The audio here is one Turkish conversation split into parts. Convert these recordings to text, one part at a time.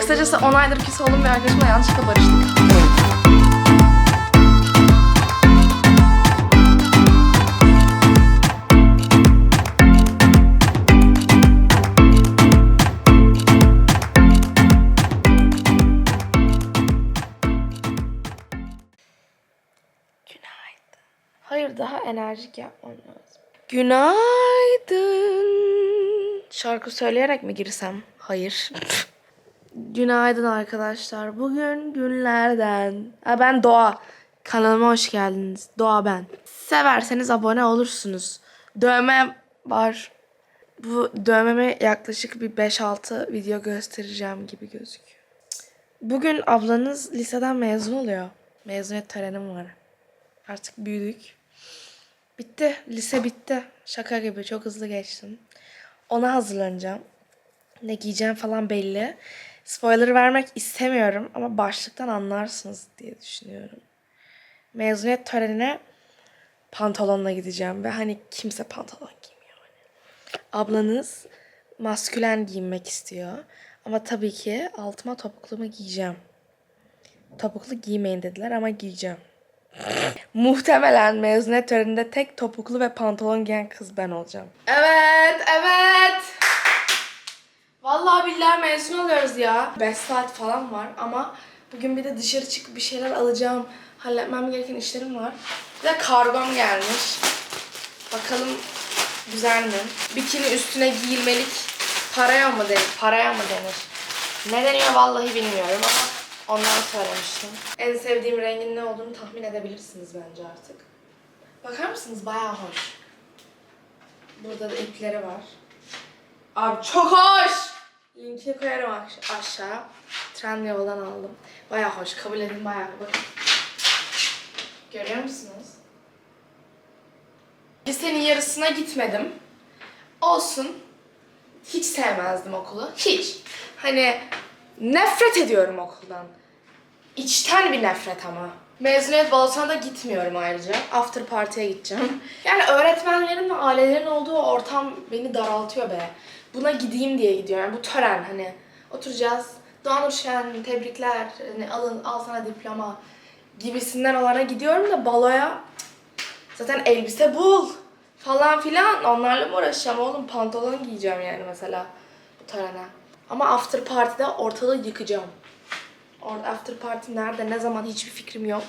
Kısacası 10 aydır küs olduğum bir arkadaşımla yanlışlıkla barıştık. Günaydın. Hayır daha enerjik yapmam lazım. Günaydın. Şarkı söyleyerek mi girsem? Hayır. Günaydın arkadaşlar. Bugün günlerden. Ha, ben Doğa. Kanalıma hoş geldiniz. Doğa ben. Severseniz abone olursunuz. Dövme var. Bu dövmemi yaklaşık bir 5-6 video göstereceğim gibi gözüküyor. Bugün ablanız liseden mezun oluyor. Mezuniyet törenim var. Artık büyüdük. Bitti. Lise bitti. Şaka gibi. Çok hızlı geçtim. Ona hazırlanacağım. Ne giyeceğim falan belli. Spoiler vermek istemiyorum ama başlıktan anlarsınız diye düşünüyorum. Mezuniyet törenine pantolonla gideceğim ve hani kimse pantolon giymiyor. Hani. Ablanız maskülen giyinmek istiyor. Ama tabii ki altıma topuklumu giyeceğim. Topuklu giymeyin dediler ama giyeceğim. Muhtemelen mezuniyet töreninde tek topuklu ve pantolon giyen kız ben olacağım. Evet, evet. Vallahi billahi mezun oluyoruz ya. 5 saat falan var ama bugün bir de dışarı çıkıp bir şeyler alacağım. Halletmem gereken işlerim var. Bir de kargom gelmiş. Bakalım güzel mi? Bikini üstüne giyilmelik paraya mı denir? Paraya mı denir? Ne deniyor vallahi bilmiyorum ama ondan söylemiştim. En sevdiğim rengin ne olduğunu tahmin edebilirsiniz bence artık. Bakar mısınız? Bayağı hoş. Burada da ipleri var. Abi çok hoş. Linkini koyarım aş- aşağı. Trendyol'dan aldım. Bayağı hoş. Kabul edin bayağı. Bakın. Görüyor musunuz? Lisenin yarısına gitmedim. Olsun. Hiç sevmezdim okulu. Hiç. Hani nefret ediyorum okuldan. İçten bir nefret ama. Mezuniyet balosuna da gitmiyorum ayrıca. After party'ye gideceğim. Yani öğretmenlerin ve ailelerin olduğu ortam beni daraltıyor be. Buna gideyim diye gidiyorum. Yani bu tören hani. Oturacağız. Doğan Uşen, tebrikler. Hani alın, al sana diploma gibisinden olana gidiyorum da baloya zaten elbise bul falan filan. Onlarla mı uğraşacağım oğlum? Pantolon giyeceğim yani mesela bu törene. Ama after party'de ortalığı yıkacağım. After party nerede, ne zaman hiçbir fikrim yok.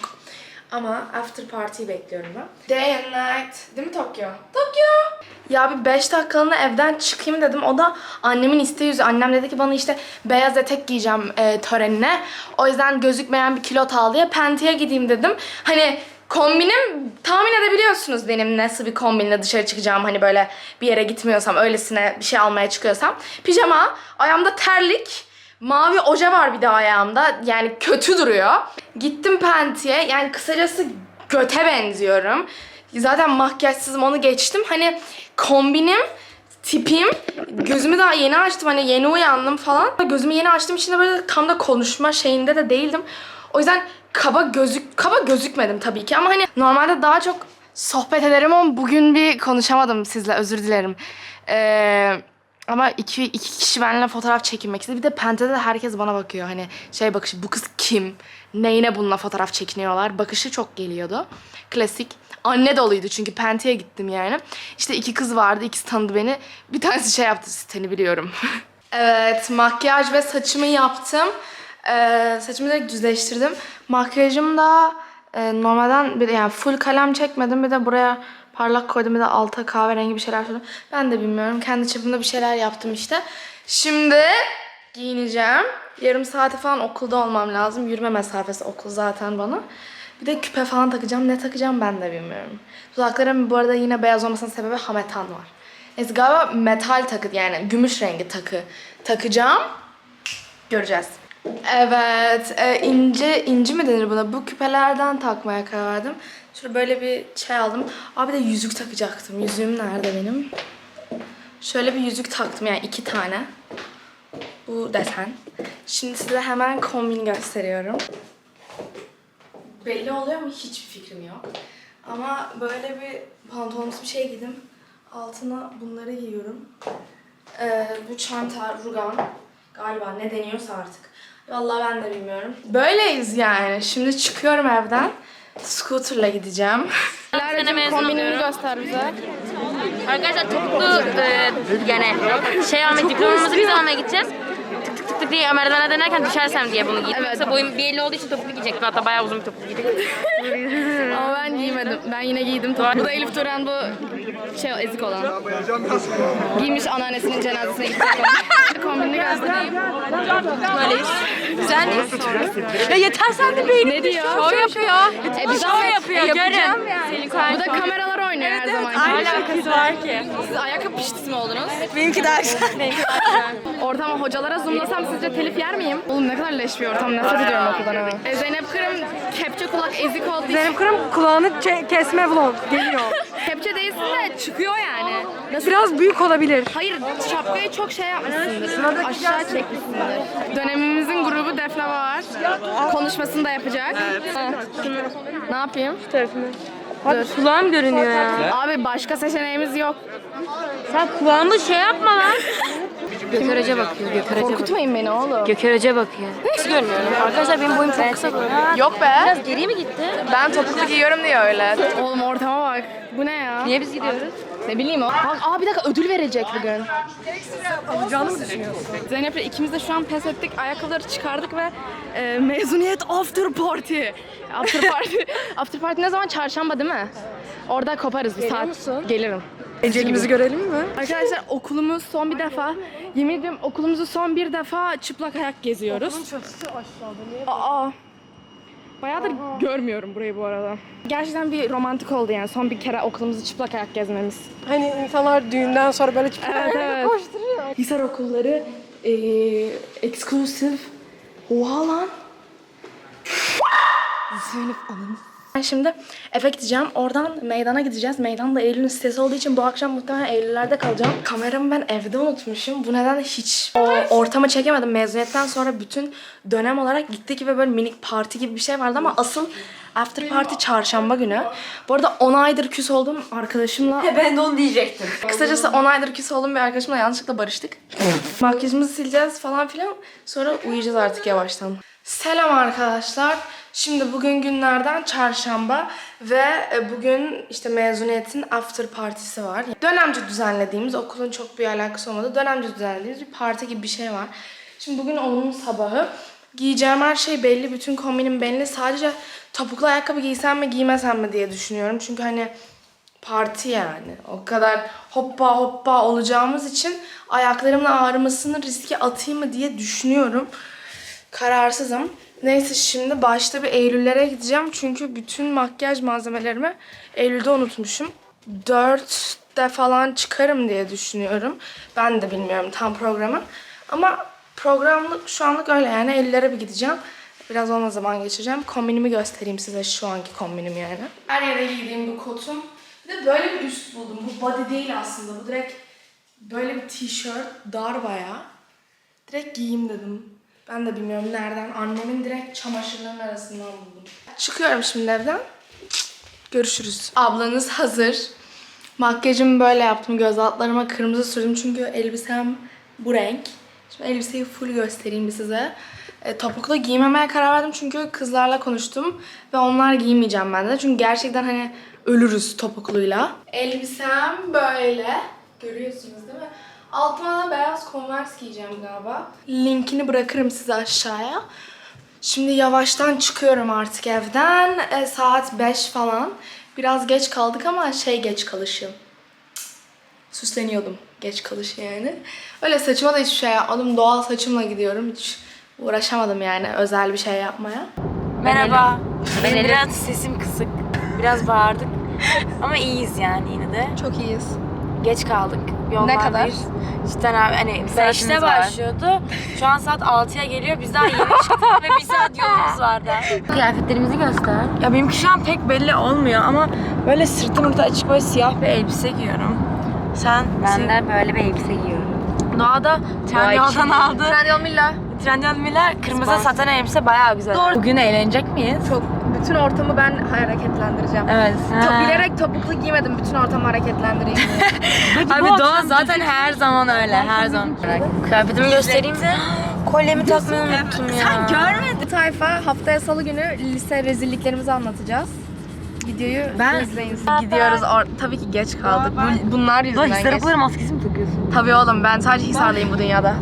Ama after party'yi bekliyorum ben. Day and night. Değil mi Tokyo? Tokyo! Ya bir 5 dakikalığına evden çıkayım dedim. O da annemin isteği üzerine. Annem dedi ki bana işte beyaz etek giyeceğim e, törenine. O yüzden gözükmeyen bir kilot al diye Penti'ye gideyim dedim. Hani kombinim tahmin edebiliyorsunuz benim nasıl bir kombinle dışarı çıkacağım. Hani böyle bir yere gitmiyorsam, öylesine bir şey almaya çıkıyorsam. Pijama, ayağımda terlik. Mavi oje var bir de ayağımda. Yani kötü duruyor. Gittim Penti'ye. Yani kısacası göte benziyorum. Zaten makyajsızım onu geçtim. Hani kombinim, tipim. Gözümü daha yeni açtım. Hani yeni uyandım falan. Gözümü yeni açtığım için de böyle tam da konuşma şeyinde de değildim. O yüzden kaba gözük kaba gözükmedim tabii ki ama hani normalde daha çok sohbet ederim ama bugün bir konuşamadım sizle özür dilerim. Eee ama iki, iki kişi benimle fotoğraf çekinmek istedi. Bir de Pente'de de herkes bana bakıyor. Hani şey bakışı bu kız kim? Neyine bununla fotoğraf çekiniyorlar? Bakışı çok geliyordu. Klasik. Anne doluydu çünkü Pente'ye gittim yani. İşte iki kız vardı. ikisi tanıdı beni. Bir tanesi şey yaptı. Seni biliyorum. evet makyaj ve saçımı yaptım. Ee, saçımı direkt düzleştirdim. Makyajım da e, normalden bir yani full kalem çekmedim. Bir de buraya parlak koydum bir de alta kahverengi bir şeyler sürdüm. Ben de bilmiyorum. Kendi çapımda bir şeyler yaptım işte. Şimdi giyineceğim. Yarım saate falan okulda olmam lazım. Yürüme mesafesi okul zaten bana. Bir de küpe falan takacağım. Ne takacağım ben de bilmiyorum. Dudaklarım bu arada yine beyaz olmasının sebebi hametan var. Neyse galiba metal takı yani gümüş rengi takı takacağım. Göreceğiz. Evet, e, ince inci mi denir buna? Bu küpelerden takmaya karar verdim. Şöyle böyle bir şey aldım. Abi de yüzük takacaktım. Yüzüğüm nerede benim? Şöyle bir yüzük taktım yani iki tane. Bu desen. Şimdi size hemen kombin gösteriyorum. Belli oluyor mu? Hiçbir fikrim yok. Ama böyle bir pantolonumsu bir şey giydim. Altına bunları giyiyorum. Ee, bu çanta, rugan. Galiba ne deniyorsa artık. Vallahi ben de bilmiyorum. Böyleyiz yani. Şimdi çıkıyorum evden. Scooter'la gideceğim. sene mezun oluyorum. göster bize. Arkadaşlar toplu e, yani şey almaya diplomamızı biz almaya gideceğiz. Tık tık tık tık diye merdivene dönerken düşersem diye bunu giydim. Yoksa boyum bir elli olduğu için topuklu giyecektim. Hatta bayağı uzun bir topuklu giydim. Ama ben giymedim. Ben yine giydim. Bu da Elif Duran bu şey ezik olan. Giymiş anneannesinin cenazesine gidecek olan. Kombinini göstereyim. Böyleyiz. Güzel Ya yeter sen de beynim. Ne diyor? Şov yapıyor. E, biz Şov yapıyor. Görün. Bu da kameralar oynuyor her zaman. alakası var ki? Siz ayakkabı piştisi mi oldunuz? Benimki daha güzel. Ortama hocalara zoomlasam sizce telif yer miyim? Oğlum ne kadar leş bir ortam. Nefret ediyorum okuldan ha. E, Zeynep Kırım kepçe kulak ezik olduğu için. Zeynep Kırım kulağını kesme vlog geliyor. Kepçe değilsin de çıkıyor yani. Nasıl? Biraz büyük olabilir. Hayır şapkayı çok şey yapmışsındır. Aşağı çekmişsindir. Dönemimizin grubu Defne var. Konuşmasını da yapacak. Ha. Ne yapayım? Dur. Kulağım görünüyor ya. Abi başka seçeneğimiz yok. Sen kulağımı şey yapma lan. Hoca bakıyor. Gökhan Hoca Korkutmayın beni oğlum. Hoca bakıyor. Hiç görmüyorum. Arkadaşlar benim boyum çok kısa. Yok be. Biraz geriye mi gitti? Ben topuklu giyiyorum diye öyle. Oğlum ortama bak. Bu ne ya? Niye biz gidiyoruz? Ne bileyim o. Aa bir dakika ödül verecek bugün. Alacağını mı düşünüyorsun? Zeynep'le ikimiz de şu an pes ettik. Ayakkabıları çıkardık ve e, mezuniyet after party. After party. after party ne zaman? Çarşamba değil mi? Orada koparız bir saat. Gelirim. Ecelimizi görelim mi? Arkadaşlar okulumuz son bir defa, yemin ediyorum okulumuzu son bir defa çıplak ayak geziyoruz. Çatısı aşağıda. Niye? Aa. Bayağıdır görmüyorum burayı bu arada. Gerçekten bir romantik oldu yani son bir kere okulumuzu çıplak ayak gezmemiz. Hani insanlar düğünden sonra böyle çıplak Evet, ayakla evet. koşturuyor. Hisar okulları eee exclusive. Oha lan. Zeynep ananı. Ben şimdi eve gideceğim. Oradan meydana gideceğiz. Meydan da Eylül'ün sitesi olduğu için bu akşam muhtemelen Eylül'lerde kalacağım. Kameramı ben evde unutmuşum. Bu nedenle hiç o ortamı çekemedim. Mezuniyetten sonra bütün dönem olarak gittik ve böyle minik parti gibi bir şey vardı ama asıl after party çarşamba günü. Bu arada 10 aydır küs olduğum arkadaşımla Ben de onu diyecektim. Kısacası 10 aydır küs olduğum bir arkadaşımla yanlışlıkla barıştık. Makyajımızı sileceğiz falan filan. Sonra uyuyacağız artık yavaştan. Selam arkadaşlar. Şimdi bugün günlerden çarşamba ve e, bugün işte mezuniyetin after partisi var. Dönemci düzenlediğimiz, okulun çok bir alakası olmadı. Dönemci düzenlediğimiz bir parti gibi bir şey var. Şimdi bugün onun sabahı. Giyeceğim her şey belli, bütün kombinim belli. Sadece topuklu ayakkabı giysem mi giymesem mi diye düşünüyorum. Çünkü hani parti yani. O kadar hoppa hoppa olacağımız için ayaklarımın ağrımasını riske atayım mı diye düşünüyorum. Kararsızım. Neyse şimdi başta bir Eylül'lere gideceğim. Çünkü bütün makyaj malzemelerimi Eylül'de unutmuşum. 4'te falan çıkarım diye düşünüyorum. Ben de bilmiyorum tam programı. Ama programlık şu anlık öyle yani. Eylül'lere bir gideceğim. Biraz onunla zaman geçireceğim. Kombinimi göstereyim size şu anki kombinim yani. Her yere giydiğim bu kotum. Bir de böyle bir üst buldum. Bu body değil aslında. Bu direkt böyle bir tişört. Dar bayağı. Direkt giyeyim dedim. Ben de bilmiyorum nereden. Annemin direkt çamaşırların arasından buldum. Çıkıyorum şimdi evden. Görüşürüz. Ablanız hazır. Makyajımı böyle yaptım. Göz altlarıma kırmızı sürdüm çünkü elbisem bu renk. Şimdi elbiseyi full göstereyim size. E, topuklu giymemeye karar verdim çünkü kızlarla konuştum ve onlar giymeyeceğim ben de. Çünkü gerçekten hani ölürüz topukluyla. Elbisem böyle. Görüyorsunuz değil mi? Altıma da beyaz Converse giyeceğim galiba. Linkini bırakırım size aşağıya. Şimdi yavaştan çıkıyorum artık evden. E, saat 5 falan. Biraz geç kaldık ama şey geç kalışım. Süsleniyordum. Geç kalışı yani. Öyle saçıma da hiçbir şey yapmadım. Doğal saçımla gidiyorum. Hiç uğraşamadım yani özel bir şey yapmaya. Merhaba. Benim biraz sesim kısık. Biraz bağırdık. Ama iyiyiz yani yine de. Çok iyiyiz. Geç kaldık. Yollardayız. kadar? Cidden abi hani Saatimiz 5'te var. başlıyordu. Şu an saat 6'ya geliyor. Biz daha yeni çıktık ve bir saat yolumuz var daha. Kıyafetlerimizi göster. Ya benimki şu an pek belli olmuyor ama böyle sırtım orta açık böyle siyah bir elbise giyiyorum. Sen? Ben de böyle bir elbise giyiyorum. Doğada Trendyol'dan aldı. Trendyol Milla. Trendyol Miller kırmızı saten elbise bayağı güzel. Bugün eğlenecek miyiz? Çok bütün ortamı ben hareketlendireceğim. Evet. To- bilerek topuklu giymedim bütün ortamı hareketlendireyim. Abi Doğa zaten her zaman öyle, her zaman. Kıyafetimi göstereyim mi? Kolyemi takmayı unuttum ya. Sen görmedin. Bu tayfa haftaya salı günü lise rezilliklerimizi anlatacağız. Videoyu Ben- izleyin. Gidiyoruz. Or- Tabii ki geç kaldık. Bu- bunlar yüzünden Doğa geç. Hisar Okulları maskesi mi takıyorsun? Tabii oğlum ben sadece Hisar'dayım bu dünyada.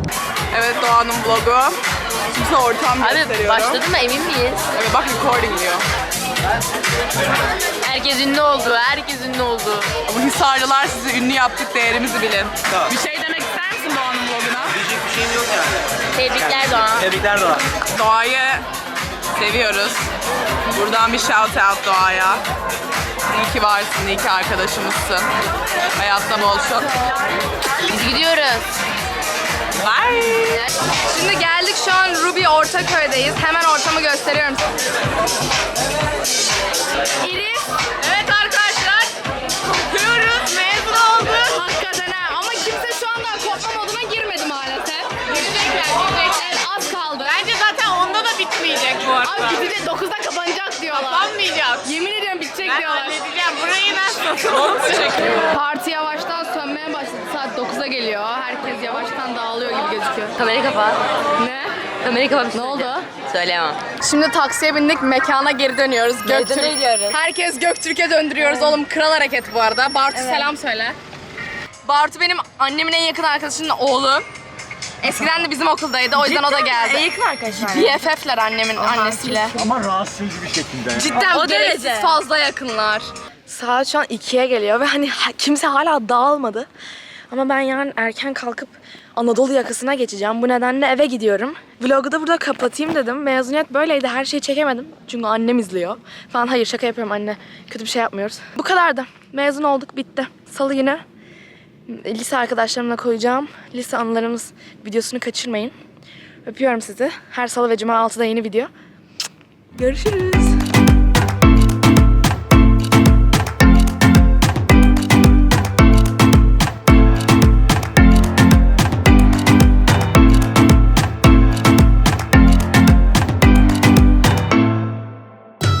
Evet Doğan'ın vlogu. Şimdi ortam Abi gösteriyorum. başladı mı emin miyiz? Evet bak recording diyor. Herkes ünlü oldu, herkes ünlü oldu. Bu Hisarlılar sizi ünlü yaptık değerimizi bilin. Bir şey demek ister misin Doğan'ın vloguna? Diyecek bir şeyim yok yani. Tebrikler Doğan. Tebrikler Doğa. Doğa'yı seviyoruz. Buradan bir shout out Doğa'ya. İyi ki varsın, iyi ki arkadaşımızsın. Hayatta bol şans. Biz gidiyoruz. Bye. Şimdi geldik şu an Ruby Ortaköy'deyiz. Hemen ortamı gösteriyorum. Iris. Evet Abi gidecek 9'da kapanacak diyorlar. Kapanmayacak. Yemin ediyorum bitecek diyorlar. Halledeceğim. Burayı nasıl Parti yavaştan sönmeye başladı. Saat 9'a geliyor. Herkes yavaştan dağılıyor gibi gözüküyor. Kamerayı kapat. Ne? Kamerayı kapat. Ne oldu? Söyleyemem. Şimdi taksiye bindik, mekana geri dönüyoruz. Göktürk. Herkes Göktürk'e döndürüyoruz oğlum. Kral hareket bu arada. Bartu selam söyle. Bartu benim annemin en yakın arkadaşının oğlu. Eskiden de bizim okuldaydı. O yüzden o da geldi. yakın arkadaşlar. BFF'ler annemin annesiyle. Ama rahatsız edici bir şekilde. Cidden O gereksiz derece. fazla yakınlar. Saat şu an 2'ye geliyor ve hani ha- kimse hala dağılmadı. Ama ben yarın erken kalkıp Anadolu yakasına geçeceğim. Bu nedenle eve gidiyorum. Vlogu da burada kapatayım dedim. Mezuniyet böyleydi. Her şeyi çekemedim. Çünkü annem izliyor. Falan hayır şaka yapıyorum anne. Kötü bir şey yapmıyoruz. Bu kadardı. Mezun olduk bitti. Salı günü lise arkadaşlarımla koyacağım. Lise anılarımız videosunu kaçırmayın. Öpüyorum sizi. Her salı ve cuma 6'da yeni video. Görüşürüz.